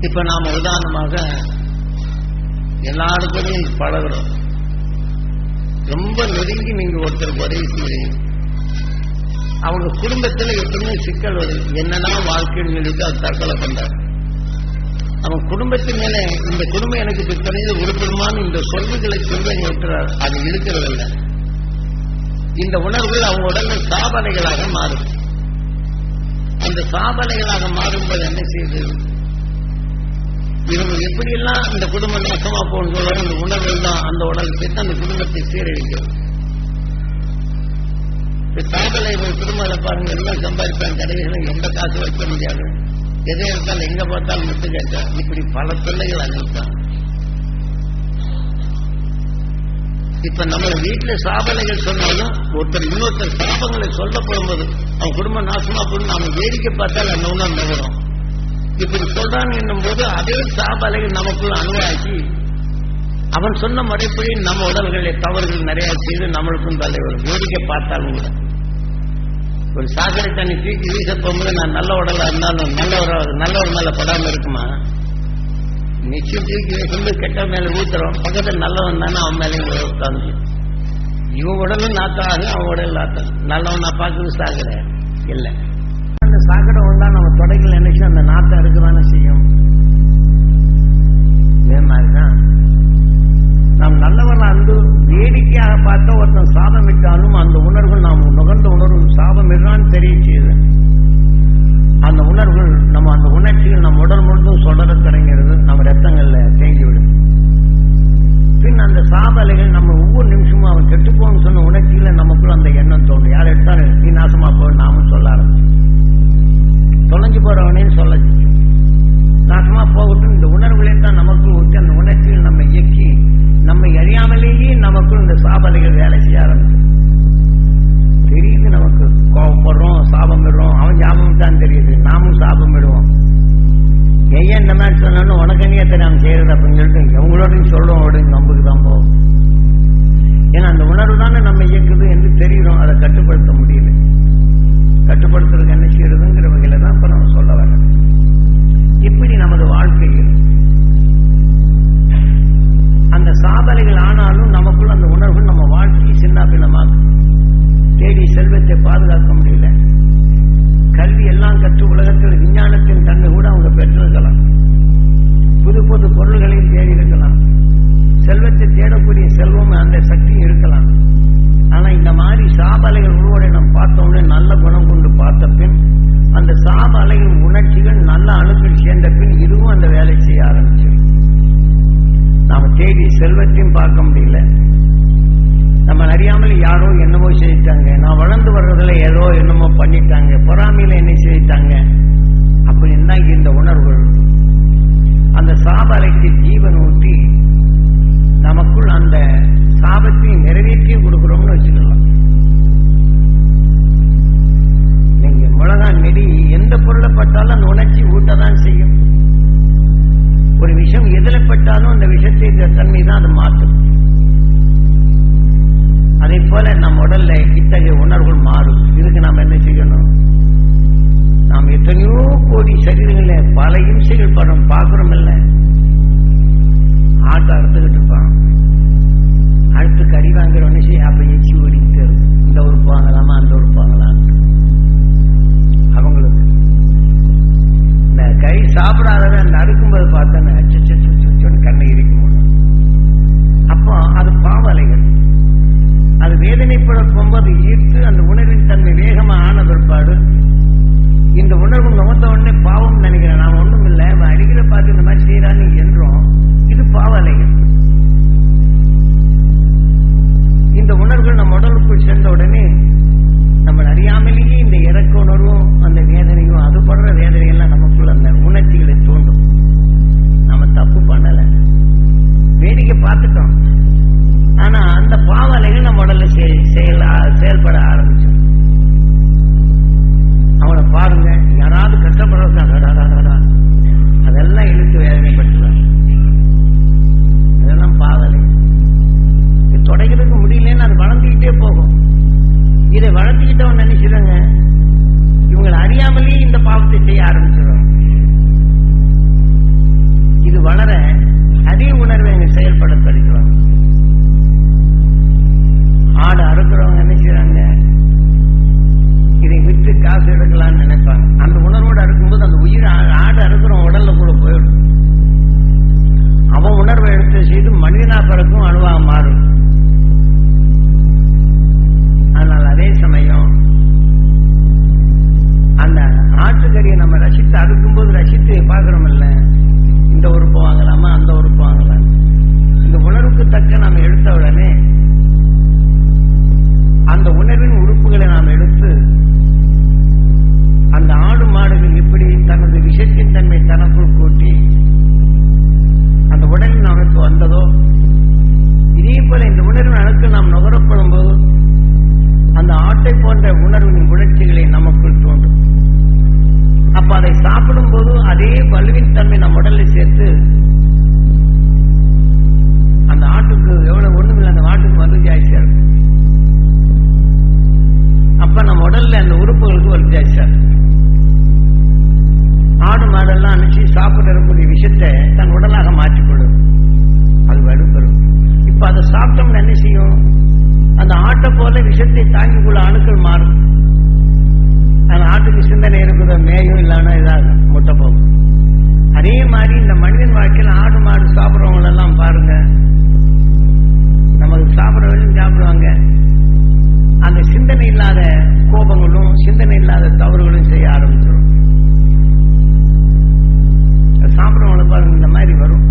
இப்ப நாம உதாரணமாக எல்லாருக்கும் பழகுறோம். ரொம்ப நெருங்கி நீங்க ஒருத்தருக்கு உதவி செய்வீங்க அவங்க குடும்பத்துல எப்பவுமே சிக்கல் வருது. என்னன்னா வாழ்க்கைன்னு சொல்லிட்டு அது தற்கொலை பண்றாரு. அவன் குடும்பத்தின் மேல இந்த குடும்பம் எனக்கு பிற்பனையில் உருப்படுமான்னு இந்த சொல்வுகளை சொல்லி விட்டுறார் அது இருக்கிறதில்ல. இந்த உணர்வுகள் அவங்க உடனே சாபனைகளாக மாறும் அந்த சாபனைகளாக மாறும்போது என்ன செய்யுது இவங்க எப்படியெல்லாம் இந்த குடும்பம் நஷ்டமா போகணும் சொல்றாங்க அந்த உணர்வு தான் அந்த உடல் சேர்த்து அந்த குடும்பத்தை சீரழிக்கும் இப்ப சாதனை குடும்பத்தை பாருங்க எல்லாம் சம்பாதிப்பாங்க கடைகளும் எந்த காசு வைக்க முடியாது. எதை எடுத்தாலும் எங்க பார்த்தாலும் முட்டு கேட்டா இப்படி பல பிள்ளைகள் அனுப்பிட்டாங்க இப்ப நம்ம வீட்டுல சாபனைகள் சொன்னாலும் ஒருத்தர் இன்னொருத்தர் சாபங்களை சொல்லப்படும் போது அவன் குடும்பம் நாசமா போடும் அவன் வேடிக்கை பார்த்தால் அந்த உணர்வு நகரும் இப்படி சொல்றான் என்னும் போது அதே சாபலை நமக்குள் அணுவாக்கி அவன் சொன்ன முறைப்படி நம்ம உடல்களை தவறுகள் நிறைய செய்து நம்மளுக்கும் தலைவர் வேடிக்கை பார்த்தாலும் கூட. ஒரு சாக்கடை தண்ணி தூக்கி வீச போகும்போது நான் நல்ல உடலா இருந்தாலும் நல்ல ஒரு நல்ல ஒரு மேல படாம இருக்குமா? நிச்சயம் தூக்கி வீசும்போது கெட்ட மேல ஊத்துறோம். பக்கத்துல நல்லவன் தானே அவன் மேலே உட்காந்து இவன் உடலும் நாத்தாது அவன் உடல் நாத்தான் நல்லவன் நான் பார்க்கறது சாக்கடை. இல்லை. சாக்கடை வந்தா நம்ம தொடைகள் நினைச்சு அந்த நாத்தம் இருக்குதானே செய்யும்? இதே மாதிரிதான். நாம் நல்லவன் அன்று வேடிக்கையாக பார்த்த ஒருத்தன் சாபம் விட்டாலும் அந்த உணர்வு நாம் நுகர்ந்த உணர்வு சாபம் இல்லான்னு தெரிய செய்யுது. அந்த உணர்வுகள் நம்ம அந்த உணர்ச்சிகள் நம்ம உடல் முழுதும் சொல்ல தொடங்கிறது நம்ம ரத்தங்களில் தேங்கிவிடும் பின் அந்த சாபலைகள் நம்ம ஒவ்வொரு நிமிஷமும் அவன் கெட்டு தொலைஞ்சு போறவனே சொல்ல நாசமா போகட்டும் இந்த உணர்வுகளை தான் நமக்குள் விட்டு அந்த உணர்ச்சியில் நம்ம இயக்கி நம்மை அறியாமலேயே நமக்குள் இந்த சாபலைகள் வேலை செய்ய ஆரம்பிச்சு தெரியுது நமக்கு. கோவப்படுறோம் சாபம் விடுறோம் அவன் ஞாபகம் தான் தெரியுது. நாமும் சாபம் விடுவோம் ஏன் இந்த மாதிரி சொன்னாலும் தெரியும். தெரியாம செய்யறது அப்படின்னு சொல்லிட்டு எவங்களோடையும் சொல்றோம் அப்படின்னு நம்புக்கு தான் போகும் ஏன்னா அந்த உணர்வு தானே நம்ம இயக்குது என்று தெரிகிறோம் அதை கட்டுப்படுத்த முடியல. கட்டுப்படுத்துறதுக்கு என்ன செய்யறதுங்கிற வகையில தான் இப்ப நம்ம சொல்ல வரேன் இப்படி நமது வாழ்க்கையில் அந்த சாதனைகள் ஆனாலும் நமக்குள்ள அந்த உணர்வு நம்ம வாழ்க்கையை சின்ன பின்னமாக தேடி செல்வத்தை பாதுகாக்க முடியல. கல்வி எல்லாம் கற்று உலகத்தில் விஞ்ஞானத்தின் தன்மை கூட அவங்க பெற்றிருக்கலாம். புது புது பொருள்களையும் தேடி இருக்கலாம். செல்வத்தை தேடக்கூடிய செல்வம் அந்த சக்தியும் இருக்கலாம். ஆனா இந்த மாதிரி சாப அலைகள் உருவடை நாம் பார்த்தோம்னே நல்ல குணம் கொண்டு பார்த்த பின் அந்த சாப அலைகள் உணர்ச்சிகள் நல்ல அணுக்கள் சேர்ந்த பின் இதுவும் அந்த வேலை செய்ய ஆரம்பிச்சு நாம தேடி செல்வத்தையும் பார்க்க முடியல. நம்ம அறியாமல் யாரோ என்னமோ செய்தாங்க நான் வளர்ந்து வர்றதுல ஏதோ என்னமோ பண்ணிட்டாங்க. பொறாமையில என்ன செய்யிட்டாங்க அப்படின்னு தான் இந்த உணர்வுகள்? அந்த சாபலைக்கு ஜீவன் ஊட்டி நமக்குள் அந்த சாபத்தையும் நிறைவேற்றி கொடுக்குறோம்னு வச்சுக்கலாம். நீங்க மிளகா நெடி எந்த பொருளை பட்டாலும் அந்த உணர்ச்சி ஊட்டதான் செய்யும். ஒரு விஷம் எதுல பட்டாலும் அந்த விஷத்தை தன்மை தான் அது மாற்றும். அதே போல நம்ம உடல்ல இத்தகைய உணர்வுகள் மாறும். இதுக்கு நாம் என்ன செய்யணும்? நாம் எத்தனையோ கோடி சரீரங்களில் பல இம்சைகள் படம். பார்க்கிறோம் இல்லை? ஆட்டோ அறுத்துக்கிட்டு இருப்பான். அடுத்து கறி வாங்குற உடனே சரி அப்ப எச்சி ஓடிக்கிட்டு இந்த உறுப்பு வாங்கலாமா அந்த உறுப்பு வாங்கலாம் அவங்களுக்கு. இந்த கை சாப்பிடாதவன் அந்த அடுக்கும்போது பார்த்தேன்னு அச்சொன்னு கண்ணை இருக்கும் அப்போ அது பாவலைகள் அது வேதனைப்பட போகும்போது ஈர்த்து அந்த உணவின் தன்மை வேகமா ஆன பிற்பாடு இந்த உணர்வு நோத்த உடனே பாவம் நினைக்கிறேன். நான் ஒண்ணும் இல்லை. அவன் அடிக்கிற பார்த்து இந்த மாதிரி செய்யறான்னு என்றோம். இது பாவலைகள் இந்த உணர்வுகள் நம்ம உடலுக்குள் சேர்ந்த உடனே நம்ம அறியாமலேயே இந்த இறக்க உணர்வும் அந்த வேதனையும் அது படுற வேதனையெல்லாம் நமக்குள்ள அந்த உணர்ச்சிகளை தூண்டும். நம்ம தப்பு பண்ணல. வேடிக்கை பார்த்துட்டோம். ஆனா அந்த பாவம் அதெல்லாம் இழுத்து வேதனைப்பட்டுவார் இதெல்லாம் பாவனை தொடக்கிறதுக்கு முடியலன்னு அது வளர்ந்துக்கிட்டே போகும். இதை வளர்த்துக்கிட்டவன் நினைச்சிடுங்க இவங்களை அறியாமலே இந்த பாவத்தை செய்ய ஆரம்பிச்சிடும் இது வளர அதே உணர்வை செயல்பட செயல்படுத்திடுவாங்க ஆடு அறுக்கிறவங்க நினைச்சுறாங்க இதை விட்டு காசு எடுக்கலாம்னு நினைப்பாங்க. அந்த உணர்வோடு அறுக்கும்போது அந்த உயிர் ஆடு அறுக்கிறோம் உடல்ல கூட போயிடும். அவன் உணர்வை எடுத்து செய்து மனிதனா பிறக்கும் அணுவா மாறும். ஆனால் அதே சமயம் அந்த ஆட்டுக்கறியை நம்ம ரசித்து அறுக்கும்போது ரசித்து பார்க்கறோம் இல்ல இந்த உறுப்பு வாங்கலாமா அந்த உறுப்பு வாங்கலாம்? இந்த உணர்வுக்கு தக்க நாம் எடுத்த உடனே அந்த உணர்வின் உறுப்புகளை நாம் எடுத்து அந்த ஆடு மாடுகள் எப்படி தனது விஷத்தின் தன்மை தனக்குள் கூட்டி அந்த உடலின் அமைப்பு வந்ததோ இதே போல இந்த உணர்வின் அணுக்கு நாம் நுகரப்படும் போது அந்த ஆட்டை போன்ற உணர்வின் உணர்ச்சிகளை நமக்குள் தோன்றும். அப்ப அதை சாப்பிடும் போது அதே வலுவின் தன்மை நம் உடலில் சேர்த்து அந்த ஆட்டுக்கு எவ்வளவு ஒண்ணுமில்லை அந்த ஆட்டுக்கு வந்து ஜாஸ்தியா இருக்கும் அப்ப நம்ம உடல்ல அந்த உறுப்புகளுக்கு வந்து ஜாஸ்தியா இருக்கும் ஆடு மாடெல்லாம் அனுப்பிச்சு சாப்பிடக்கூடிய விஷயத்தை தன் உடலாக மாற்றிக்கொள்ளும் அது வலுப்பெறும். இப்ப அதை சாப்பிட்டோம்னா என்ன செய்யும்? அந்த ஆட்டை போல விஷத்தை தாங்கிக் கொள்ள அணுக்கள் மாறும். அந்த ஆட்டுக்கு சிந்தனை இருக்கிற மேயும் இல்லாம இதாகும் முட்டை போகும். அதே மாதிரி இந்த மனிதன் வாழ்க்கையில் ஆடு மாடு சாப்பிட்றவங்களெல்லாம் பாருங்க. நமக்கு சாப்பிட்ற வரையும் சாப்பிடுவாங்க. அந்த சிந்தனை இல்லாத கோபங்களும் சிந்தனை இல்லாத தவறுகளும் செய்ய ஆரம்பிச்சிடும். சாப்பிட்றவங்கள பாருங்க இந்த மாதிரி வரும்.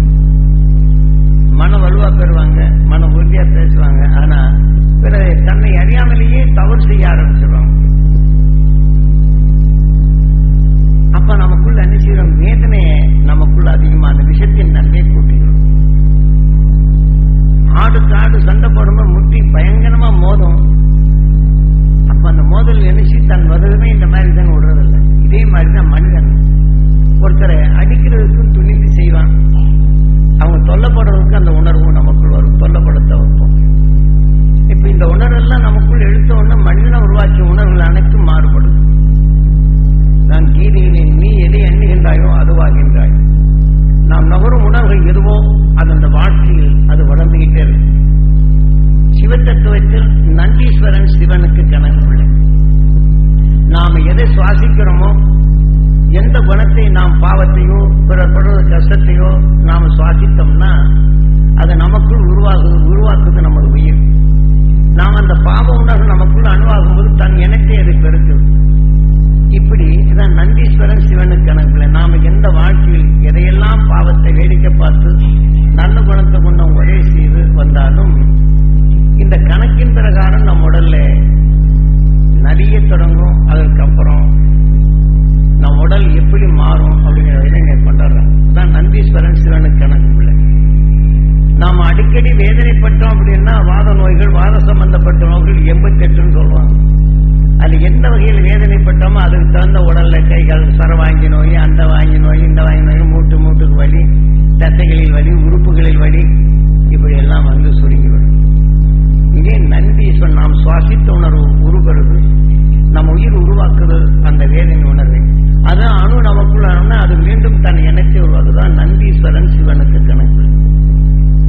மன வலுவா பெறுவாங்க மன உறுதியா பேசுவாங்க. ஆனா பிறகு தன்னை அறியாமலேயே தவறு செய்ய ஆரம்பிச்சிடுவாங்க அப்ப நமக்குள்ள என்ன செய்யறோம்? வேதனையை நமக்குள்ள அதிகமா அந்த விஷயத்தின் நன்மை கூட்டுகிறோம். ஆடு காடு சண்டை போடும்போது முட்டி பயங்கரமா மோதும். அப்ப அந்த மோதல் நினைச்சு தன் வருதுமே இந்த மாதிரி தான் விடுறதில்லை. இதே மாதிரி தான் மனிதன் ஒருத்தரை அடிக்கிறதுக்கும் துணிந்து செய்வான் அவங்க தொல்லப்படுறதுக்கு அந்த உணர்வும் நமக்குள் வரும். தொல்லப்படுத்த வைப்போம். இப்ப இந்த உணர்வெல்லாம் நமக்குள் எடுத்த உடனே மனிதனை உருவாக்கிய உணர்வுகள் அனைத்தும் மாறுபடும். நான் கீதையிலே நீ எதை எண்ணுகின்றாயோ அதுவாகின்றாய் நாம் நகரும் உணர்வுகள் எதுவோ அது அந்த வாழ்க்கையில் அது வளர்ந்துகிட்டே இருக்கும். சிவத்தத்துவத்தில் நந்தீஸ்வரன் சிவனுக்கு கணக்கு உள்ளது நாம எதை சுவாசிக்கிறோமோ எந்த குணத்தை நாம் பாவத்தையோ பிறப்படுற கஷ்டத்தையோ நாம் சுவாசித்தோம்னா அது நமக்குள் உருவாகுது உருவாக்குது நமது உயிர். நாம் அந்த பாவ உணர்வு நமக்குள் அணுவாகும் போது தன் இனத்தை அது பெருக்குது. இப்படி இதான் நந்தீஸ்வரன் சிவனுக்கு கணக்குல நாம எந்த வாழ்க்கையில் எதையெல்லாம் பாவத்தை வேடிக்கை பார்த்து நல்ல குணத்தை கொண்டு ஒரே செய்து வந்தாலும் இந்த கணக்கின் பிரகாரம் நம் உடல்ல நலிய தொடங்கும். அதற்கப்புறம் நம் உடல் எப்படி மாறும் அப்படிங்கிற இளைஞர் கொண்டாடுறாங்க. தான் நந்தீஸ்வரன் சிவனுக்கு கணக்கு பிள்ளை. நாம் அடிக்கடி வேதனைப்பட்டோம் அப்படின்னா வாத நோய்கள் வாத சம்பந்தப்பட்ட நோய்கள் எண்பத்தி எட்டுன்னு சொல்லுவாங்க. அது எந்த வகையில் வேதனைப்பட்டோமோ அதுக்கு தகுந்த உடல்ல கைகள் சரவாங்கி நோய் அந்த வாங்கி நோய் இந்த வாங்கி நோய் மூட்டு மூட்டுக்கு வலி தசைகளில் வலி உறுப்புகளில் வலி இப்படி எல்லாம் வந்து சுருங்கிவிடும் இதே நந்தீஸ்வரன் நாம் சுவாசித்த உணர்வு உருகிறது. நம்ம உயிர் உருவாக்குறது அந்த வேதனை உணர்வை. அது அணு நமக்குள்ள அது மீண்டும் தன் இனத்தை உருவாக்குதான். நந்தீஸ்வரன் சிவனுக்கு கணக்கு.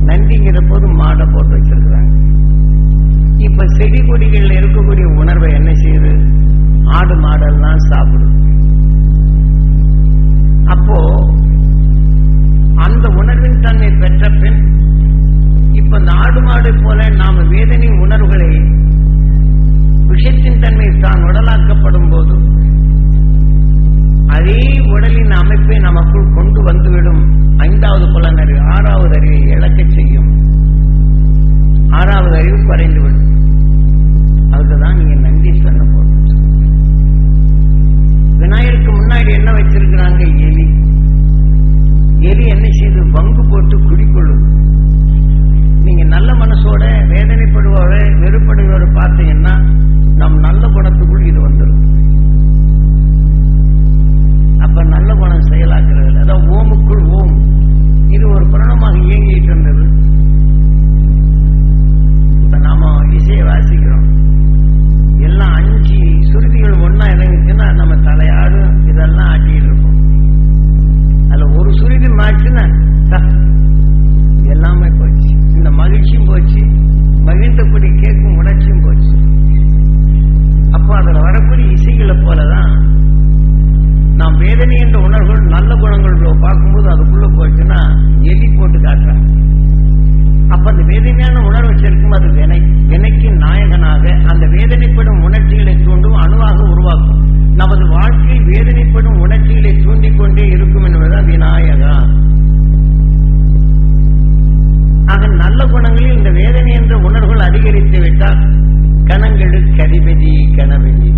நந்திங்கிற போது மாடை போட்டு வச்சிருக்கிறாங்க. இப்ப செடி கொடிகள்ல இருக்கக்கூடிய உணர்வை என்ன செய்யுது? ஆடு மாடெல்லாம் சாப்பிடும் அப்போ அந்த உணர்வின் தன்மை பெற்ற பின் இப்ப இந்த ஆடு மாடு போல நாம வேதனை உணர்வுகளை விஷத்தின் தன்மை தான் உடலாக்கப்படும் போது உடலின் அமைப்பை நமக்குள் கொண்டு வந்துவிடும் ஐந்தாவது புலனறிவு ஆறாவது அறிவை இழக்க செய்யும். ஆறாவது அறிவு குறைந்துவிடும். அதுக்குதான் நீங்க நந்தீஸ்வரனை போட்டு விநாயகருக்கு முன்னாடி என்ன வச்சிருக்கிறாங்க? எலி. எலி என்ன செய்து? பங்கு போட்டு குடிக்கொள்ளுது. நீங்க நல்ல மனசோட வேதனைப்படுவோட வெறுப்படுவோட பார்த்தீங்கன்னா நம் நல்ல குணத்துக்குள் இது வந்துடும் அப்ப நல்ல குணம் செயலாக்குறது அதான் ஓமுக்குள் ஓம். இது ஒரு பிரணமாக இயங்கிட்டு இருந்தது. இப்ப நாம இசையை வாசிக்கிறோம். எல்லாம் அஞ்சு சுருதிகள் ஒன்னா இறங்குச்சுன்னா நம்ம தலையாடு இதெல்லாம் ஆட்டிட்டு இருப்போம். அதுல ஒரு சுருதி மாச்சுன்னா எல்லாமே போச்சு. இந்த மகிழ்ச்சியும் போச்சு. மகிழ்ந்தபடி கேட்கும் உணர்ச்சியும் போச்சு. அப்போ அதுல வரக்கூடிய இசைகளை போலதான் நாம் வேதனை என்ற உணர்வுகள் நல்ல குணங்கள் பார்க்கும்போது அதுக்குள்ள போச்சுன்னா எலி போட்டு காட்டுறாங்க. அப்ப அந்த வேதனையான உணர்வு சேர்க்கும் அது வினை. வினைக்கு நாயகனாக அந்த வேதனைப்படும் உணர்ச்சிகளை தூண்டும் அணுவாக உருவாக்கும். நமது வாழ்க்கையில் வேதனைப்படும் உணர்ச்சிகளை தூண்டிக் கொண்டே இருக்கும் என்பதுதான் விநாயகா. ஆக நல்ல குணங்களில் இந்த வேதனை என்ற உணர்வுகள் அதிகரித்து விட்டால் கணங்களுக்கு அதிபதி கணபதி.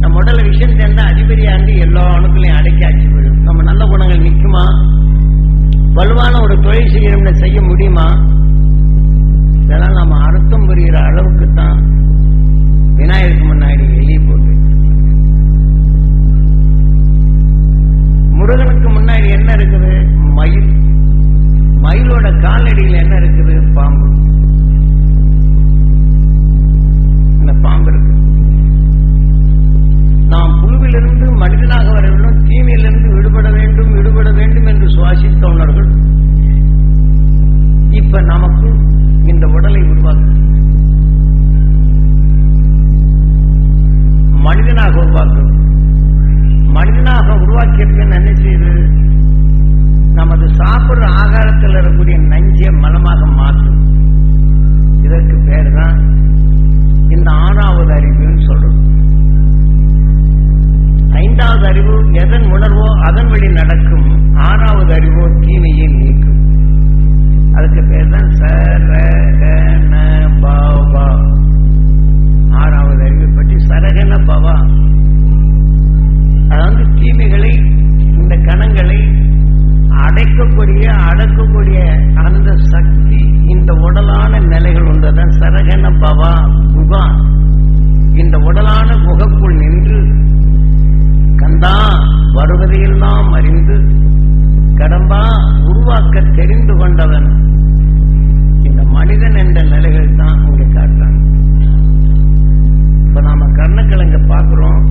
நம்ம உடல விஷயம் சேர்ந்தா அதிபதியாண்டு எல்லா அணுக்களையும் அடக்கி ஆட்சி போயிடும் நம்ம நல்ல குணங்கள் நிற்குமா? வலுவான ஒரு தொழில் செய்யணும்னு செய்ய முடியுமா? இதெல்லாம் நம்ம அர்த்தம் புரிகிற அளவுக்கு தான் விநாயகருக்கு முன்னாடி வெளியே போட்டு முருகனுக்கு முன்னாடி என்ன இருக்குது? மயில். மயிலோட காலடியில் என்ன இருக்குது? பாம்பு. இந்த பாம்பு இருக்குது நாம் புழுவிலிருந்து மனிதனாக வர வேண்டும் தீமையிலிருந்து விடுபட வேண்டும் விடுபட வேண்டும் என்று சுவாசித்த உணர்கள் இப்ப நமக்கு இந்த உடலை உருவாக்கு மனிதனாக உருவாக்கும் மனிதனாக உருவாக்கிய பின் என்ன செய்து? நமது சாப்பிடுற ஆகாரத்தில் இருக்கக்கூடிய நஞ்சை மலமாக மாற்றும் இதற்கு பேர் தான் இந்த ஆணாவது அறிவுன்னு சொல்றது. ஐந்தாவது அறிவு எதன் உணர்வோ அதன் வழி நடக்கும். ஆறாவது அறிவோ தீமையை நீக்கும். அதுக்கு பேர் தான் சரகண பவா ஆறாவது அறிவை பற்றி சரகன பவா அதாவது தீமைகளை இந்த கணங்களை அடைக்கக்கூடிய அடக்கக்கூடிய அந்த சக்தி இந்த உடலான நிலைகள் ஒன்றுதான். சரகன பவா குகா இந்த உடலான முகக்குள் நின்று கந்தா வருவதையெல்லாம் அறிந்து கடம்பா உருவாக்க தெரிந்து கொண்டவன். இந்த மனிதன் என்ற நிலைகள் தான் உங்களை காட்டுறாங்க. இப்ப நாம கர்ணக்கிழங்க பார்க்கிறோம்.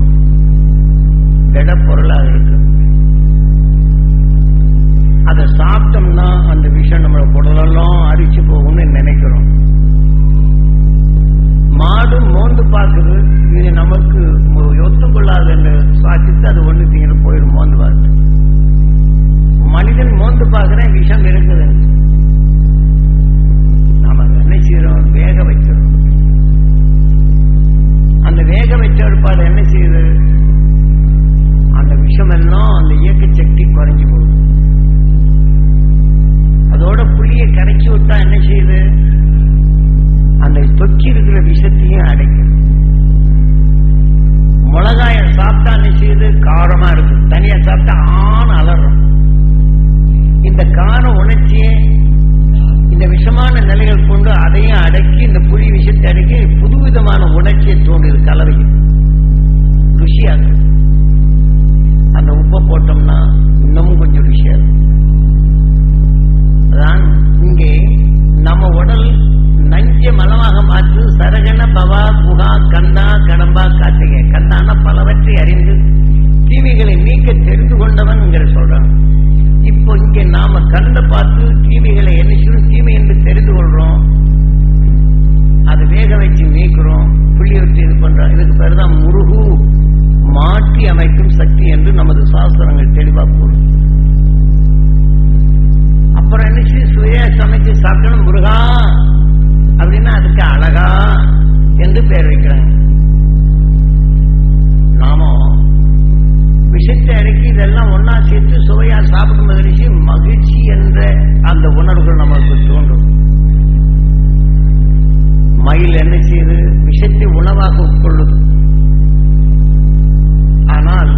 திடப்பொருளாக இருக்கு. அதை சாப்பிட்டோம்னா அந்த விஷயம் நம்மளை குடலெல்லாம் அரிச்சு போகும்னு நினைக்கிறோம். மாடு மோந்து பார்க்குது. இது நமக்கு ஒத்துக்கொள்ளாது என்று சுவாசித்து அது ஒண்ணு தீங்கிற போயிடும் மோந்து பார்த்து மனிதன் மோந்து பார்க்கிறேன் விஷம் இருக்குது நாம என்ன செய்யறோம் வேக வைக்கிறோம். அந்த வேக வச்ச ஒருபாடு என்ன செய்யுது? அந்த விஷம் எல்லாம் அந்த இயக்க சக்தி குறைஞ்சு போகுது. அதோட புளியை கரைச்சி விட்டா என்ன செய்யுது? அந்த தொக்கி இருக்கிற விஷத்தையும் அடைக்கும் மிளகாய சாப்பிட்டா நிச்சயது காரமா இருக்கும் தனியா சாப்பிட்டா ஆண் அலறும் இந்த கார உணர்ச்சியை இந்த விஷமான நிலைகள் கொண்டு அதையும் அடக்கி இந்த புலி விஷத்தை அடக்கி புதுவிதமான உணர்ச்சியை தோன்றுது கலவையும் ருசியாக. அந்த உப்பை போட்டோம்னா இன்னமும் கொஞ்சம் ருஷியா இருக்கும். அதான் இங்கே நம்ம உடல் நஞ்ச மலமாக மாற்று சரகன பவா புகா கந்தா கடம்பா கார்த்திகை. கந்தான பலவற்றை அறிந்து தீமைகளை நீக்க தெரிந்து கொண்டவன் சொல்றான். இப்போ இங்கே நாம கண்ட பார்த்து தீமைகளை என்ன செய்யும் தீமை என்று தெரிந்து கொள்றோம். அது வேக வச்சு நீக்கிறோம். புள்ளி வச்சு இது பண்றோம். இதுக்கு பேர் தான் முருகு மாற்றி அமைக்கும் சக்தி என்று நமது சாஸ்திரங்கள் தெளிவா கூறும். அப்புறம் என்ன செய்யும் சுய சமைச்சு சாப்பிடணும் முருகா அப்படின்னா அதுக்கு அழகா என்று பெயர் வைக்கிறாங்க. நாம விஷத்தை அடக்கி இதெல்லாம் ஒன்னா சேர்த்து சுவையா சாப்பிடும் மகிழ்ச்சி மகிழ்ச்சி என்ற அந்த உணர்வுகள் நமக்கு தோன்றும். மயில் என்ன செய்யுது? விஷத்தை உணவாக உட்கொள்ளுது. ஆனால்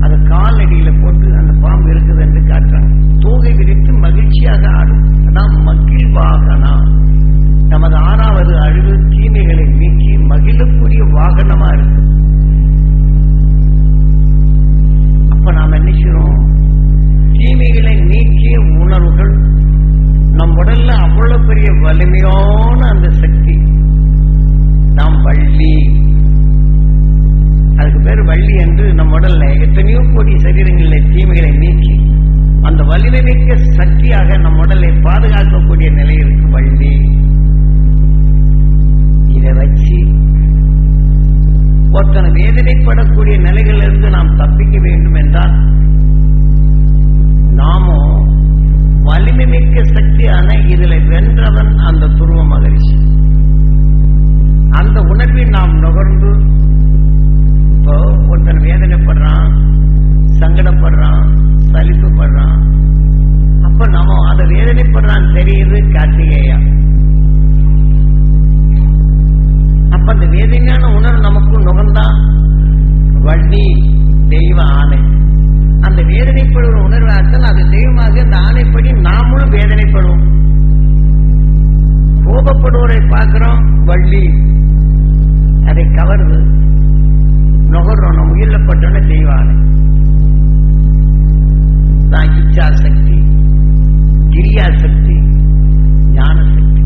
அது கால்நடையில போட்டு அந்த பாம்பு இருக்குது என்று காட்டுறாங்க. தோகை விரித்து மகிழ்ச்சியாக ஆடும். அதான் மகிழ்வாகனா? நமது ஆறாவது அழிவு தீமைகளை நீக்கி மகிழக்கூடிய வாகனமா இருக்கு. அப்ப நாம் என்ன செய்யறோம்? தீமைகளை நீக்கிய உணர்வுகள் நம் உடல்ல அவ்வளவு பெரிய வலிமையான அந்த சக்தி. நாம் வள்ளி அதுக்கு பேர் வள்ளி என்று நம் உடல்ல எத்தனையோ கோடி சரீரங்களில் தீமைகளை நீக்கி அந்த வலிமை மிக்க சக்தியாக நம் உடலை பாதுகாக்கக்கூடிய நிலை இருக்கு வள்ளி. இதை வச்சு ஒருத்தனை வேதனைப்படக்கூடிய நிலைகளிலிருந்து நாம் தப்பிக்க வேண்டும் என்றால் நாமோ வலிமை மிக்க சக்தியான இதுல வென்றவன் அந்த துருவ மகரிஷி. அந்த உணர்வை நாம் நுகர்ந்து இப்போ ஒருத்தன் வேதனைப்படுறான் சங்கடப்படுறான் சலிப்புப்படுறான். அப்ப நம்ம அதை வேதனைப்படுறான் தெரியுது கார்த்திகேயா. அப்ப அந்த வேதனையான உணர்வு நமக்கு நுகர்ந்தா வள்ளி தெய்வ ஆணை. அந்த வேதனைப்படுகிற உணர்வு ஆற்றல் அது தெய்வமாக அந்த ஆணைப்படி நாமளும் வேதனைப்படுவோம். கோபப்படுவோரை பார்க்கிறோம் வள்ளி. அதை கவருது நுகர்றோம் நம்ம உயிரில் பட்டோன்னு தெய்வ தான் இச்சா சக்தி கிரியா சக்தி ஞான சக்தி.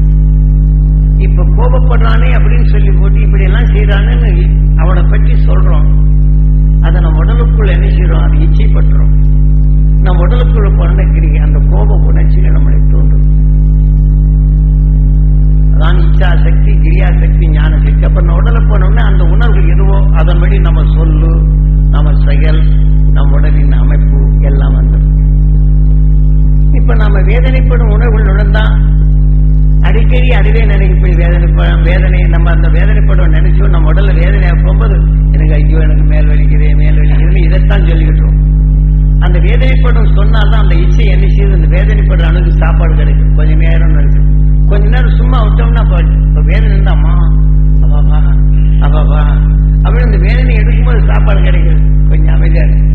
இப்ப கோபப்படுறானே அப்படின்னு சொல்லி போட்டு இப்படி எல்லாம் செய்யறான்னு அவனை பற்றி சொல்றோம். அதை நம்ம உடலுக்குள்ள என்ன செய்யறோம் அது இச்சைப்பட்டுறோம் நம்ம உடலுக்குள்ள பிறந்தக்கிறீங்க அந்த கோப உணர்ச்சிகள் நம்மளை தோன்றும். அதான் இச்சா சக்தி கிரியா சக்தி ஞான சக்தி அப்ப நம்ம உடலை போனோம்னா அந்த உணர்வு எதுவோ அதன்படி நம்ம சொல்லு நம்ம செயல் நம் உடலின் அமைப்பு எல்லாம் வந்துடும் இப்ப நம்ம வேதனைப்படும் உணர்வுகள் நுழைந்தா அடிக்கடி அதுவே நினைக்க போய் வேதனை வேதனை நம்ம அந்த வேதனைப்படும் நினைச்சோம் நம்ம உடல்ல வேதனையா போகும்போது எனக்கு ஐயோ எனக்கு மேல் வலிக்குது மேல் வலிக்குதுன்னு இதைத்தான் சொல்லிக்கிட்டோம் அந்த வேதனைப்படும் சொன்னால்தான் அந்த இச்சை என்ன செய்யுது? அந்த வேதனைப்படுற அணுகு சாப்பாடு கிடைக்கும். கொஞ்ச நேரம் நினைக்கும் கொஞ்ச நேரம் சும்மா விட்டோம்னா இப்ப இப்ப வேதனை இருந்தாமா அப்பாப்பா அப்பாப்பா அப்படின்னு இந்த வேதனை எடுக்கும்போது சாப்பாடு கிடைக்குது. கொஞ்சம் அமைதியா இருக்கு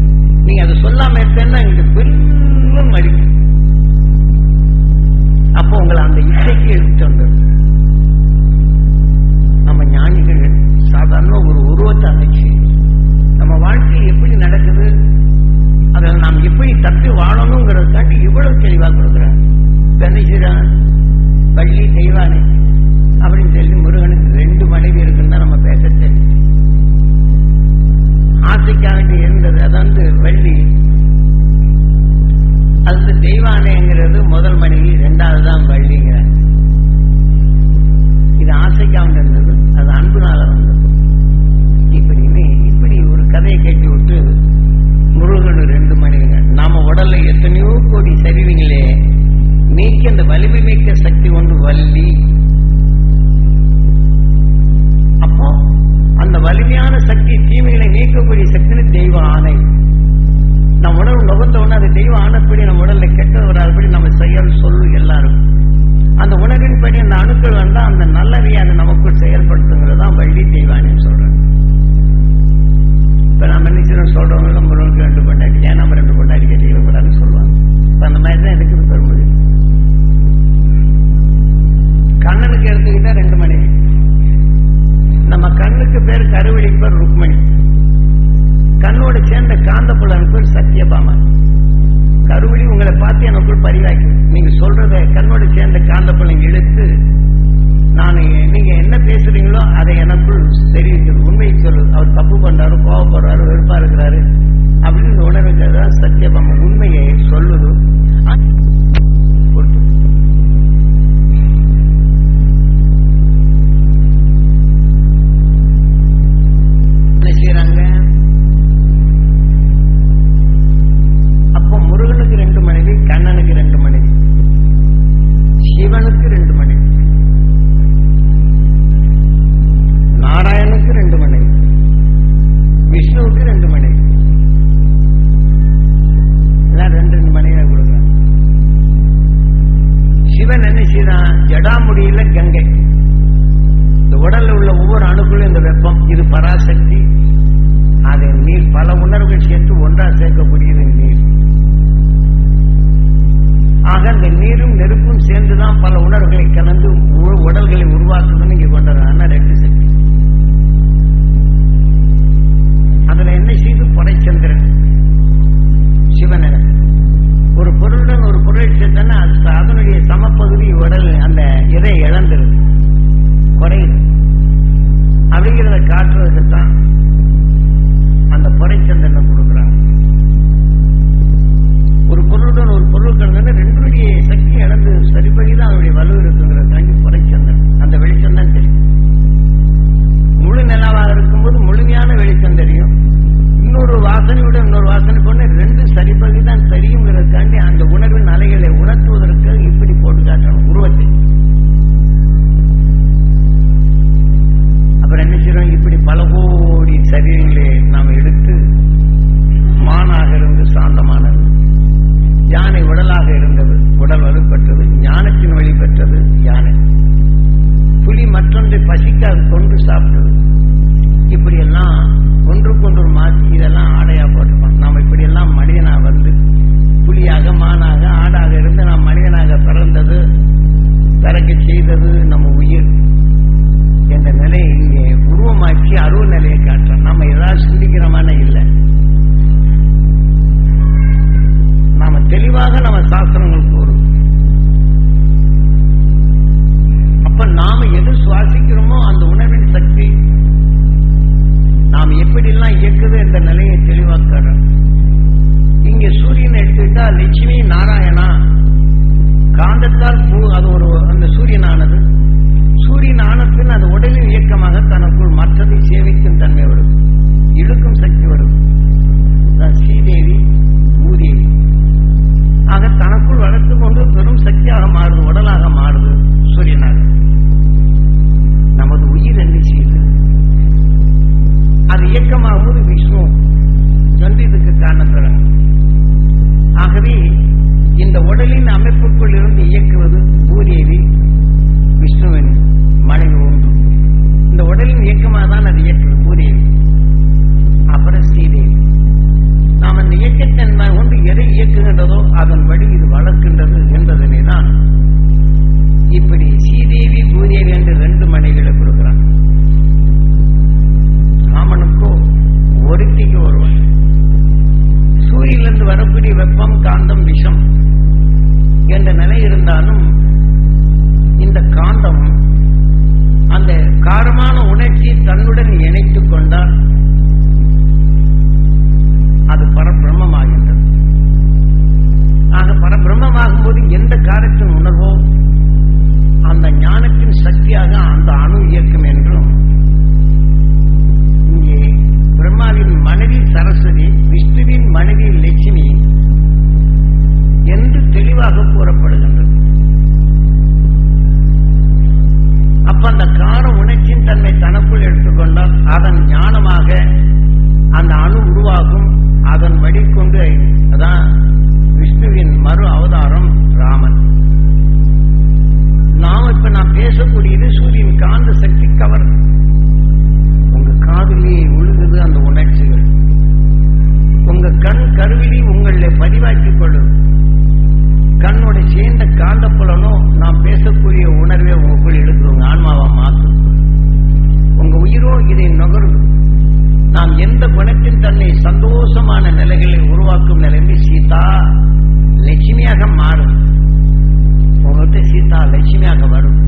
நீங்க அதை சொல்லாம இருப்பேன்னா எங்களுக்கு பெரும் அடிக்கும் அப்போ உங்களை அந்த இசைக்கு எடுத்து வந்துடும். நம்ம ஞானிகள் சாதாரண ஒரு உருவத்தை அமைச்சு நம்ம வாழ்க்கை எப்படி நடக்குது அதில் நாம் எப்படி தப்பி வாழணுங்கிறதுக்காண்டி இவ்வளவு தெளிவாக கொடுக்குறாங்க. கணேசரான் வள்ளி தெய்வானை அப்படின்னு சொல்லி முருகனுக்கு ரெண்டு மனைவி இருக்குன்னு தான் நம்ம பேச தெரியும் ஆசைக்காக இருந்தது. அதாவது வள்ளி. அது தெய்வானைங்கிறது முதல் மனைவி ரெண்டாவது தான் வள்ளிங்கிற இது ஆசைக்காக இருந்தது. அது அன்புனால வந்தது. இப்படியுமே இப்படி ஒரு கதையை கேட்டு விட்டு முருகன் ரெண்டு மனைவிங்க நாம உடல்ல எத்தனையோ கோடி சரிவீங்களே. நீக்கி அந்த வலிமை மிக்க சக்தி ஒன்று வள்ளி. அப்போ அந்த வலிமையான சக்தி தீமைகளை நீக்கக்கூடிய சக்தின்னு தெய்வ ஆணை. நம் உடல் நுகர்ந்த உடனே அது தெய்வ ஆணைப்படி நம்ம உடல்ல கெட்ட வராதபடி நம்ம செயல் சொல்லு எல்லாரும். அந்த உணவின்படி அந்த அணுக்கள் வந்தா அந்த நல்லவை அதை நமக்குள் செயல்படுத்துங்கிறது தான் வள்ளி தெய்வானின்னு சொல்றேன் இப்ப நம்ம என்ன சொல்றவங்க நம்ம ரெண்டு ரெண்டு கொண்டாடி ஏன் நம்ம ரெண்டு கொண்டாடி கேட்டீங்கன்னு சொல்லுவாங்க? இப்ப அந்த மாதிரி தான் இருக்குது பெருமொழி கண்ணனுக்கு எடுத்துக்கிட்டா ரெண்டு மனைவி நம்ம கண்ணுக்கு பேர் கருவெளி பேர் ருக்மணி. கண்ணோடு சேர்ந்த காந்த புலன் பேர் சத்யபாமன் கருவெளி உங்களை பார்த்து எனக்குள் பதிவாக்கி. நீங்க சொல்றத கண்ணோடு சேர்ந்த காந்த புலன் இழுத்து நான் நீங்க என்ன பேசுறீங்களோ அதை எனக்குள் தெரிவிக்கிறது. உண்மையை சொல்லு. அவர் தப்பு பண்றாரு கோவப்படுறாரு வெறுப்பா இருக்கிறாரு. அப்படின்னு உணர்வுங்கிறது தான் சத்தியபாமா உண்மையை சொல்லுது கொடுத்து என்ன செய்யறாங்க அப்போ முருகனுக்கு ரெண்டு மனைவி கண்ணனுக்கு ரெண்டு மனைவி சிவனுக்கு ரெண்டு மனைவி நாராயணுக்கு ரெண்டு மனைவி விஷ்ணுவுக்கு ரெண்டு மனைவி எல்லாம் ரெண்டு ரெண்டு மனைவியா கொடுக்குறாங்க சிவன் என்ன செய்யறான் ஜடாமுடியில கங்கை. இந்த உடல்ல உள்ள ஒவ்வொரு அணுக்குள்ளும் இந்த வெப்பம் இது பராசக்தி. அதை நீர் பல உணர்வுகள் சேர்த்து ஒன்றா சேர்க்கக்கூடியது நீர். ஆக இந்த நீரும் நெருப்பும் சேர்ந்துதான் பல உணர்வுகளை கலந்து உடல்களை உருவாக்குதுன்னு இங்க கொண்டாடுறாங்க ரெண்டு சக்தி. அதுல என்ன செய்து? படைச்சந்திரன் சிவன் ஒரு பொருளுடன் ஒரு பொருளை சேர்த்தனா அது அதனுடைய சமப்பகுதி உடல் அந்த இதை இழந்துருது? குறையுது. அப்படிங்கிறத காட்டுறதுக்கு தான் அந்த படைச்சந்திரனை கொடுக்குறாங்க. ஒரு பொருளுடன் ஒரு பொருள் கலந்து ரெண்டுடைய சக்தி இழந்து சரிபடி தான் அதனுடைய வலு இருக்குங்கிற தாண்டி படைச்சந்திரன் அந்த வெளிச்சம் தான் தெரியும். முழு நிலவாக இருக்கும்போது முழுமையான வெளிச்சம் தெரியும். இன்னொரு வாசனையோட இன்னொரு வாசனை போன ரெண்டு சரிபகுதி தான் தெரியுங்கிறதுக்காண்டி அந்த உணர்வின் அலைகளை உணர்த்துவதற்கு இப்படி போட்டு காட்டணும் உருவத்தை. அப்புறம் என்ன செய்யறோம்? இப்படி பல கோடி சரீரங்களை நாம் எடுத்து மானாக இருந்து சாந்தமானது. யானை உடலாக இருந்தது உடல் வலுப்பெற்றது ஞானத்தின் வழி பெற்றது யானை. புலி மற்றொன்றை பசிக்காது கொண்டு சாப்பிட்டது. இப்படி எல்லாம் ஒன்றுக்கொன்று மாற்றி இதெல்லாம் ஆடையா போட்டிருக்கோம் நாம் இப்படி எல்லாம் மனிதனா வந்து புலியாக மானாக ஆடாக இருந்து நாம் மனிதனாக பிறந்தது பிறக்க செய்தது நம்ம உயிர் என்ற நிலையை இங்கே உருவமாக்கி அருவ நிலையை காட்டுறோம் நம்ம ஏதாவது சிந்திக்கிறமான இல்லை. நாம தெளிவாக நம்ம சாஸ்திரங்கள் கூறும். அப்ப நாம எது சுவாசிக்கிறோமோ அந்த உணவின் சக்தி நாம் எப்படிலாம் இயக்குது என்ற நிலையை தெளிவாக்கிறோம் இங்க சூரியன் எடுத்துக்கிட்டா லட்சுமி நாராயணா. காந்தத்தால் பூ அது ஒரு அந்த சூரியனானது. சூரியன் ஆன பின் அது உடலின் இயக்கமாக தனக்குள் மற்றதை சேவிக்கும் தன்மை வரும். இழுக்கும் சக்தி வரும். ஸ்ரீதேவி பூதேவி. ஆக தனக்குள் வளர்த்து கொண்டு பெரும் சக்தியாக மாறுது உடலாக மாறுது சூரியனாக நமது உயிர் என்ன செய்யுது? அது இயக்கமாகும்போது விஷ்ணு வந்து இதுக்கு காரணம் ஆகவே இந்த உடலின் அமைப்புக்குள் இருந்து இயக்குவது பூதேவி விஷ்ணுவின் மனைவி ஒன்று இந்த உடலின் இயக்கமாக தான் அது இயக்குது பூதேவி அப்புறம் ஸ்ரீதேவி. நாம் அந்த இயக்கத்தன்மை ஒன்று எதை இயக்குகின்றதோ அதன் வழி இது வளர்க்கின்றது என்பதனை தான் இப்படி ஸ்ரீதேவி பூதேவி என்று ரெண்டு ஒருத்திக்கு ஒருவன் சூரியனிலிருந்து வரக்கூடிய வெப்பம் காந்தம் விஷம் என்ற நிலை இருந்தாலும் இந்த காந்தம் அந்த காரமான உணர்ச்சி தன்னுடன் இணைத்துக் கொண்டால் அது பரபிரம்மமாகின்றது. ஆக பரபிரம்மமாகும் போது எந்த காரத்தின் உணர்வோ அந்த ஞானத்தின் சக்தியாக அந்த அணு இயக்கம் என்றும் இங்கே பிரம்மாவின் மனைவி சரஸ்வதி விஷ்ணுவின் மனைவி லட்சுமி என்று தெளிவாக கூறப்படுகின்றது. அப்ப அந்த கார உணர்ச்சியின் தன்மை தனக்குள் எடுத்துக்கொண்டால் அதன் ஞானமாக அந்த அணு உருவாகும். அதன் வழிகொண்டு அதான் விஷ்ணுவின் மறு அவதாரம் ராமன். நாம் இப்ப நான் பேசக்கூடியது சூரியன் காந்த சக்தி கவர் காதலியை உழுகுது அந்த உணர்ச்சிகள். உங்க கண் கருவிலி உங்களை பதிவாக்கிக் கொள்ளும். கண்ணோட சேர்ந்த காந்த புலனோ நாம் பேசக்கூடிய உணர்வே உங்களுக்குள் எடுக்குது உங்க ஆன்மாவா மாற்றும் உங்க உயிரோ இதை நுகரும் நாம் எந்த குணத்தின் தன்னை சந்தோஷமான நிலைகளை உருவாக்கும் நிலைமை சீதா லட்சுமியாக மாறும். உங்கள்கிட்ட சீதா லட்சுமியாக வரும்.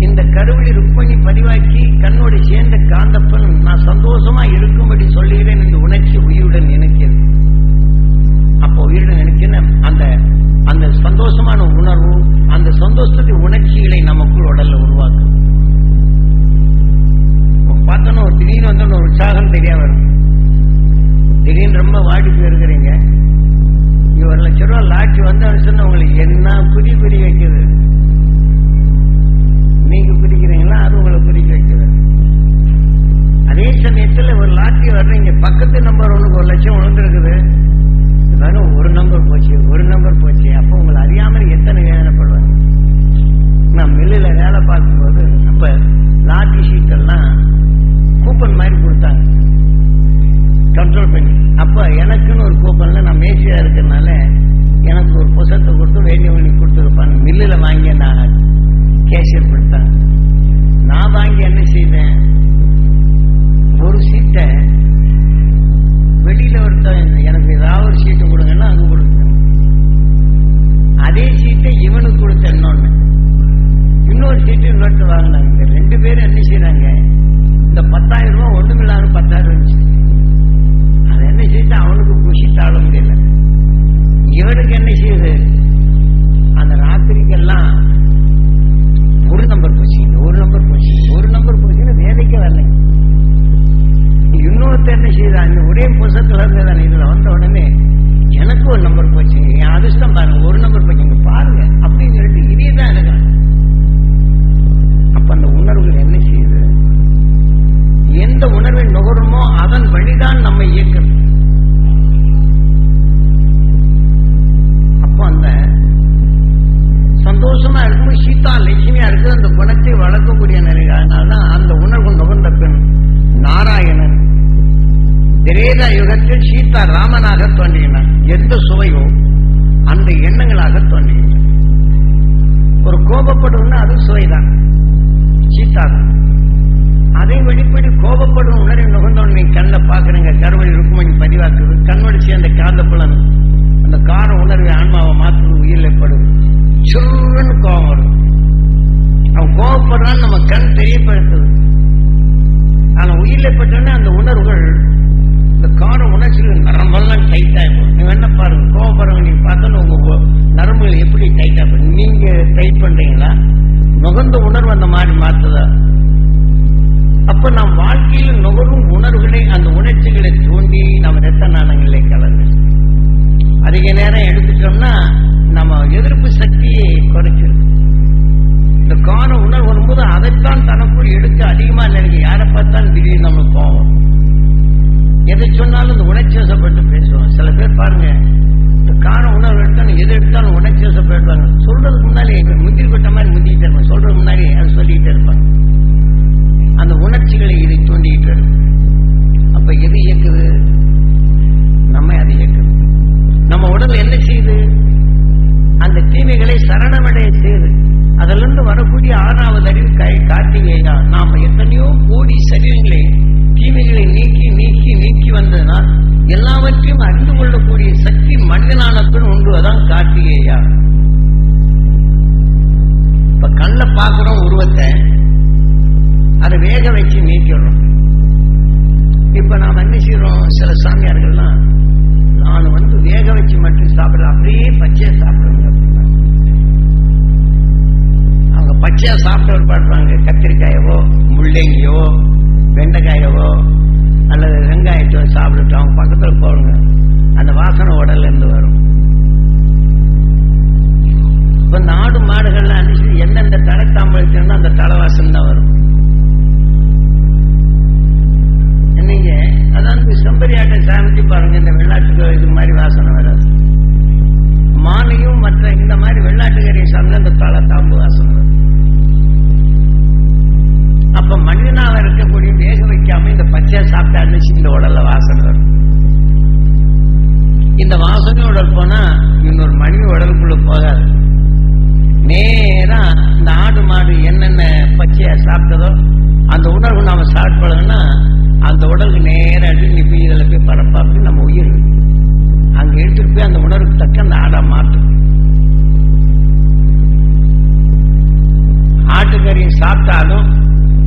இந்த கருவிலை ருக்மணி பதிவாக்கி கண்ணோடு சேர்ந்த காந்தப்பன் நான் சந்தோஷமா இருக்கும்படி சொல்லுகிறேன் இந்த உணர்ச்சி உயிருடன் நினைக்கிறது அப்போ உயிருடன் நினைக்கிற அந்த அந்த சந்தோஷமான உணர்வு அந்த சந்தோஷத்தை உணர்ச்சிகளை நமக்குள் உடல்ல உருவாக்கும். பார்த்தோன்னா ஒரு திடீர்னு வந்து ஒரு உற்சாகம் தெரியாம வரும். திடீர்னு ரொம்ப வாடி போயிருக்கிறீங்க இங்க ஒரு லட்ச ரூபா லாட்சி வந்து சொன்ன உங்களுக்கு என்ன குதி குதி வைக்கிறது? நீங்க குதிக்கிறீங்களா அது உங்களை பிடிக்க வைக்கிறது அதே சமயத்தில் ஒரு லாட்டி வர்றீங்க பக்கத்து நம்பர் ஒன்றுக்கு ஒரு லட்சம் விழுந்துருக்குது. வெறும் ஒரு நம்பர் போச்சு ஒரு நம்பர் போச்சு. அப்போ உங்களை அறியாமல் எத்தனை வேதனைப்படுவாங்க? நான் மில்லில் வேலை பார்க்கும்போது அப்ப லாட்டி ஷீட் எல்லாம் கூப்பன் மாதிரி கொடுத்தாங்க. கண்ட்ரோல் பண்ணி. அப்ப எனக்குன்னு ஒரு கூப்பன்ல நான் மேசியா இருக்கிறதுனால எனக்கு ஒரு புசத்தை கொடுத்து வேண்டியவங்களுக்கு கொடுத்துருப்பாங்க மில்லில் வாங்கி நான் கேஷியர் கொடுத்தாங்க நான் வாங்கி என்ன செய்தேன் ஒரு சீட்டை வெளியில ஒருத்தன் எனக்கு ஏதாவது ஒரு சீட்டு கொடுங்கன்னா அங்க கொடுத்தேன் அதே சீட்டை இவனுக்கு கொடுத்த இன்னொன்னு இன்னொரு சீட்டு இன்னொருத்தர் வாங்கினாங்க இந்த ரெண்டு பேரும் என்ன செய்யறாங்க இந்த பத்தாயிரம் ரூபாய் ஒண்ணுமில்லாத பத்தாயிரம் இருந்துச்சு. அது என்ன செய்து அவனுக்கு குஷி தாழ முடியல. இவனுக்கு என்ன செய்யுது அந்த ராத்திரிக்கெல்லாம் ஒரு நம்பர் போச்சு ஒரு நம்பர் போச்சு ஒரு நம்பர் போச்சுன்னு வேலைக்கே வரலைங்க இன்னொருத்தர் என்ன செய்தான் இந்த ஒரே புசத்துல இருந்ததான் இதுல வந்த உடனே எனக்கு ஒரு நம்பர் போச்சு என் அதிர்ஷ்டம் பாருங்க ஒரு நம்பர் போச்சு பாருங்க அப்படின்னு சொல்லிட்டு இதே தான் இருக்கிறான் அப்ப அந்த உணர்வுகள் என்ன செய்யுது? எந்த உணர்வை நுகருமோ அதன் வழிதான் நம்ம இயக்கம் அப்போ அந்த சந்தோஷமா இருக்கும் சீதா லட்சுமியா இருக்கு அந்த குணத்தை வளர்க்கக்கூடிய நிலை அதனாலதான் அந்த உணர்வு நுகர்ந்த பெண் நாராயணன். திரேதா யுகத்தில் சீதா ராமனாக தோன்றினார். எந்த சுவையோ அந்த எண்ணங்களாக தோன்றினான் ஒரு கோபப்படும்னா அது சுவைதான். சீதா அதை வெளிப்படி கோபப்படும் உணர்வு நுகர்ந்தோன்னு நீ கண்ணில் பாக்குறீங்க கருவழி ருக்குமணி பதிவாக்குது. கண்ணோடு சேர்ந்த காந்த புலன் அந்த கார உணர்வை ஆன்மாவை மாற்றுவது உயிரில் படுது சுருன்னு கோபம் வரும் அவன் கோபப்படுறான்னு நம்ம கண் தெரியப்படுத்துது. ஆனா உயிரில் பட்டோன்னே அந்த உணர்வுகள் இந்த கார உணர்ச்சிகள் நரம்பெல்லாம் டைட் ஆகிடும் நீங்க என்ன பாருங்க கோபப்படுறவங்க நீங்க பார்த்தோன்னு உங்க நரம்புகள் எப்படி டைட் ஆகும் நீங்க டைட் பண்றீங்களா? நுகர்ந்த உணர்வு அந்த மாதிரி மாத்துதா? அப்ப நம் வாழ்க்கையில் நுகரும் உணர்வுகளை அந்த உணர்ச்சிகளை தூண்டி நம்ம ரத்த நாணங்களை கலந்து அதிக நேரம் எடுத்துட்டோம்னா நம்ம எதிர்ப்பு சக்தியை குறைச்சிருக்கு இந்த காண உணர்வு வரும்போது அதைத்தான் தனக்குள் எடுத்து அதிகமா நினைக்க யாரை பார்த்தாலும் திடீர்னு நம்மளுக்கு போவோம் எதை சொன்னாலும் இந்த உணர்ச்சி வசப்பட்டு பேசுவோம். சில பேர் பாருங்க இந்த காண உணர்வு எடுத்தாலும் எது எடுத்தாலும் உணர்ச்சி வசப்படுவாங்க சொல்றதுக்கு முன்னாடி முந்திரி கொட்ட மாதிரி முந்திக்கிட்டே இருப்பாங்க. சொல்றதுக்கு முன்னாடி அதை சொல்லிக்கிட்டே இருப்பாங்க. அந்த உணர்ச்சிகளை இதை தூண்டிக்கிட்டு இருக்கு. அப்ப எது இயக்குது? நம்ம அதை இயக்குது. நம்ம உடல் என்ன செய்யுது? அந்த தீமைகளை சரணமடைய செய்யுது. அதுல இருந்து வரக்கூடிய ஆறாவது அறிவு கை கார்த்திகேயா நாம எத்தனையோ கோடி சரீரங்களை தீமைகளை நீக்கி நீக்கி நீக்கி வந்ததுனால் எல்லாவற்றையும் அறிந்து கொள்ளக்கூடிய சக்தி மனிதனானத்துடன் உண்டுவதான் உண்டு கார்த்திகேயா இப்ப கண்ணுல பாக்குறோம் உருவத்தை. அதை வேக வச்சு நீக்கிடுறோம். இப்ப நாம என்ன செய்யறோம் சில சாமியார்கள்லாம் நான் வந்து வேக வச்சு மட்டும் சாப்பிடுறேன் அப்படியே பச்சையா சாப்பிடுங்க அவங்க பச்சையா சாப்பிட்டவர் பாடுறாங்க கத்திரிக்காயவோ முள்ளங்கியோ வெண்டைக்காயவோ அல்லது வெங்காயத்தோ சாப்பிட்டுட்டு அவங்க பக்கத்தில் போடுங்க அந்த வாசனை உடல்ல இருந்து வரும். இப்ப நாடு மாடுகள்லாம் அனுப்பிச்சு எந்தெந்த தலை தாம்பளிச்சோம்னா அந்த தலைவாசன் தான் வரும். நீங்க அதாவது செம்பரியாட்டை சாமிச்சு பாருங்க. இந்த வெள்ளாட்டுக்கு இது மாதிரி வாசனை வராது. மானையும் மற்ற இந்த மாதிரி வெள்ளாட்டுக்கறியை சாப்பிட்டு அந்த தலை தாம்பு வாசனை வரும். அப்ப மனிதனாக இருக்கக்கூடிய வேக வைக்காம இந்த பச்சையா சாப்பிட்டு இந்த உடல்ல வாசனை வரும். இந்த வாசனை உடல் போனா இன்னொரு மனித உடலுக்குள்ள போகாது. நேரா இந்த ஆடு மாடு என்னென்ன பச்சையா சாப்பிட்டதோ அந்த உணர்வு நாம சாப்பிடணும்னா அந்த உடலுக்கு நேரம் நீ போய் இதில் போய் பரப்பாப்பி நம்ம உயிர். அங்கே எடுத்துட்டு போய் அந்த உணர்வுக்கு தக்க அந்த ஆடா மாற்றும் ஆட்டுக்கறி சாப்பிட்டாலும்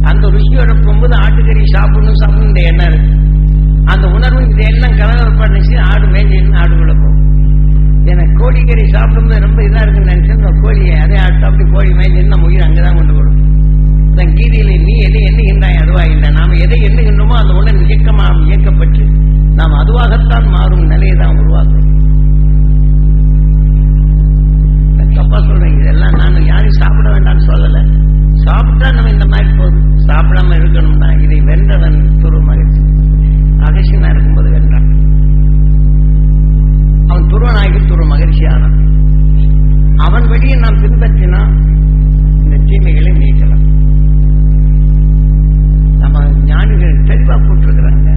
அந்த ருசியோட போகும்போது ஆட்டுக்கறி சாப்பிடணும் சாப்பிடணும் இந்த எண்ணம் இருக்கு. அந்த உணர்வு இந்த எண்ணம் கலகலப்பாடுச்சு ஆடு மேஞ்சின்னு ஆடு போகும். எனக்கு கோழிக்கறி சாப்பிடும்போது ரொம்ப இதாக இருக்குன்னு நினைச்சு அந்த கோழியை அதே ஆட்டு அப்படி கோழி மேஞ்சின்னு நம்ம உயிர் அங்கே தான் கொண்டு போடும் தன் கீதையில நீ எதை எண்ணுகின்றாய்? அதுவா இல்லை. நாம் எதை எண்ணுகின்றோமோ அந்த உடன் இயக்கமாக இயக்கப்பட்டு நாம் அதுவாகத்தான் மாறும் நிலையை தான் உருவாக்குறோம். தப்பா சொல்றேன் இதெல்லாம் நான் யாரையும் சாப்பிட வேண்டாம்னு சொல்லலை. சாப்பிட்டா நம்ம இந்த மாதிரி போதும். சாப்பிடாம இருக்கணும்னா இதை வென்றவன் துரு மகிழ்ச்சி அகசியனா இருக்கும்போது வென்றான். அவன் துருவனாகி துரு மகிழ்ச்சியானான் அவன் வழியை நாம் பின்பற்றினா இந்த தீமைகளை நம்ம ஞானிகள் தெளிவா போட்டிருக்கிறாங்க.